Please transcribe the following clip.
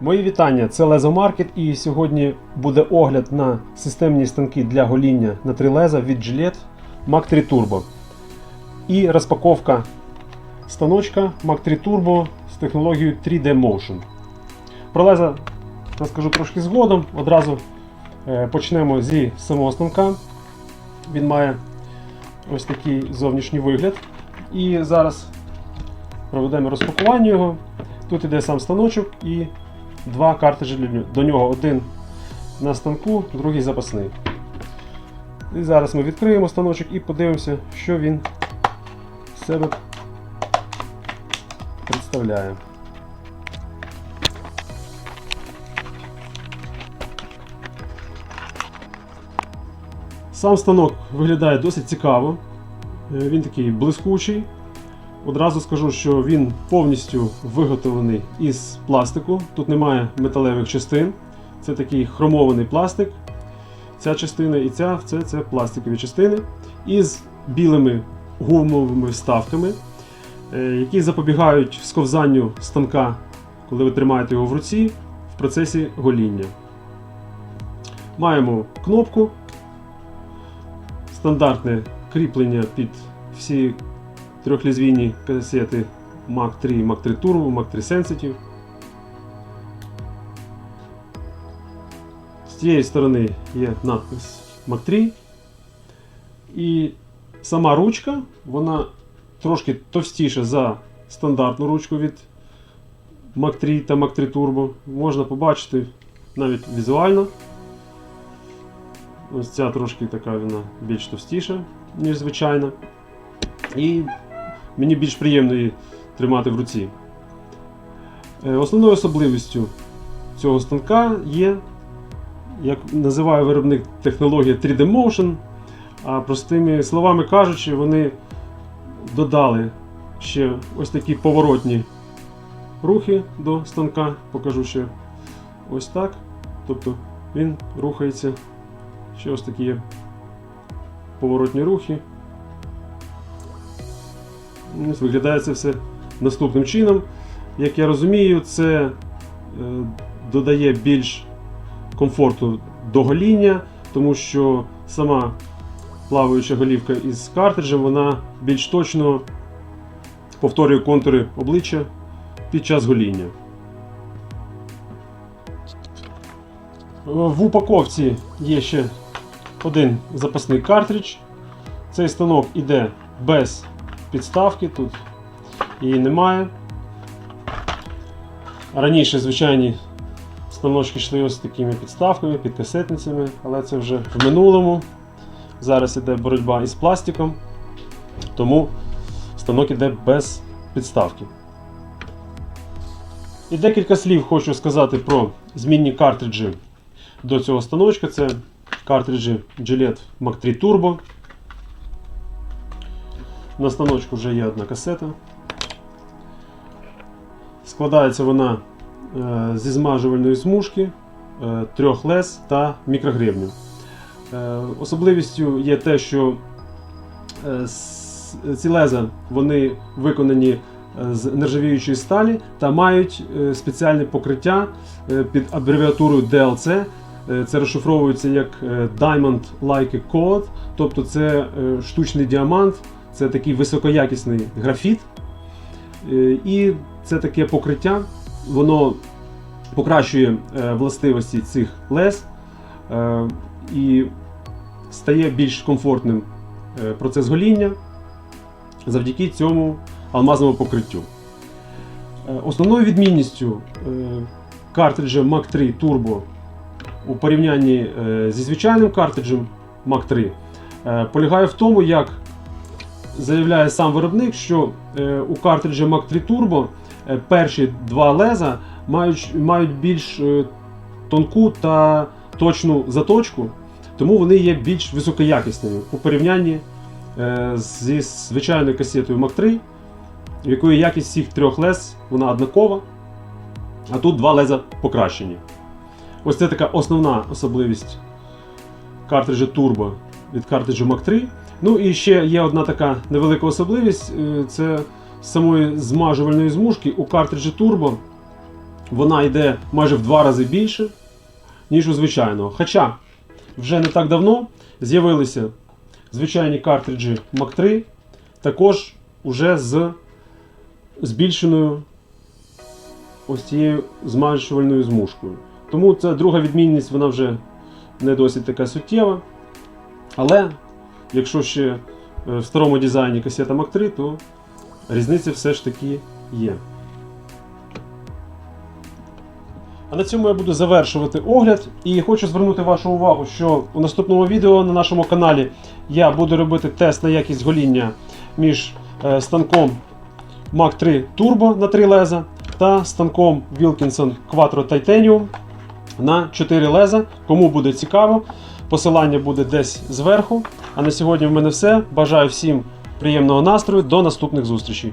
Мої вітання, це Лезо Маркет і сьогодні буде огляд на системні станки для гоління на три леза від Gillette Mac 3 Turbo. І розпаковка станочка Mac 3 Turbo з технологією 3D Motion. Про леза розкажу трошки згодом. Одразу е, почнемо зі самого станка. Він має ось такий зовнішній вигляд. І зараз проведемо розпакування його. Тут іде сам станочок і два картриджі до нього. Один на станку, другий запасний. І зараз ми відкриємо станочок і подивимося, що він з себе представляє. Сам станок виглядає досить цікаво. Е, Він такий блискучий. Одразу скажу, що він повністю виготовлений із пластику. Тут немає металевих частин. Це такий хромований пластик. Ця частина і ця це, це пластикові частини із білими гумовими вставками, е, які запобігають сковзанню станка, коли ви тримаєте його в руці в процесі гоління. Маємо кнопку, стандартне кріплення під всі трьохлізвійні касети Mac 3, Mac 3 Turbo, Mac 3 Sensitive. З цієї сторони є надпис Mac 3. І сама ручка, вона трошки товстіша за стандартну ручку від Mac 3 та Mac 3 Turbo. Можна побачити навіть візуально. Ось ця трошки така вона більш товстіша, ніж звичайна. І мені більш приємно її тримати в руці. Е, Основною особливістю цього станка є, як називає виробник технологія 3D Motion. А простими словами кажучи, вони додали ще ось такі поворотні рухи до станка. Покажу ще ось так. Тобто він рухається. Ще ось такі поворотні рухи. Ось Виглядає це все наступним чином. Як я розумію, це е, додає більш комфорту до гоління, тому що сама плаваюча голівка із картриджем вона більш точно повторює контури обличчя під час гоління. В упаковці є ще один запасний картридж. Цей станок іде без підставки, тут її немає. Раніше звичайні станочки йшли ось такими підставками, підкасетницями, але це вже в минулому. Зараз іде боротьба із пластиком, тому станок іде без підставки. І декілька слів хочу сказати про змінні картриджі до цього станочка. Це картриджі Gillette Mac 3 Turbo. На станочку вже є одна касета. Складається вона е, зі змажувальної смужки, е, трьох лез та мікрогребню. Е, особливістю є те, що ці леза вони виконані з нержавіючої сталі та мають спеціальне покриття під абревіатурою DLC. Це розшифровується як Diamond Like a Code, тобто це штучний діамант, це такий високоякісний графіт. Е, І це таке покриття, воно покращує е, властивості цих лез е, і стає більш комфортним процес гоління завдяки цьому алмазному покриттю. Основною відмінністю картриджа Mac 3 Turbo у порівнянні зі звичайним картриджем Mac 3 е, полягає в тому, як заявляє сам виробник, що е, у картриджа Mac 3 Turbo е, перші два леза мають, мають більш е, тонку та точну заточку, тому вони є більш високоякісними у порівнянні зі звичайною касетою Mac 3, в якої якість всіх трьох лез вона однакова, а тут два леза покращені. Ось це така основна особливість картриджа Turbo від картриджу Mac 3. Ну і ще є одна така невелика особливість: е, це з самої змажувальної змушки у картриджі Turbo вона йде майже в два рази більше, ніж у звичайного. Хоча вже не так давно з'явилися звичайні картриджі Mac 3, також уже з збільшеною ось цією змащувальною змушкою. Тому це друга відмінність, вона вже не досить така суттєва. Але якщо ще е, в старому дизайні касета Mac 3, то різниця все ж таки є. А на цьому я буду завершувати огляд і хочу звернути вашу увагу, що у наступному відео на нашому каналі я буду робити тест на якість гоління між е, станком Mac 3 Turbo на 3 леза та станком Wilkinson Quattro Titanium на 4 леза. Кому буде цікаво, посилання буде десь зверху. А на сьогодні в мене все. Бажаю всім приємного настрою. До наступних зустрічей.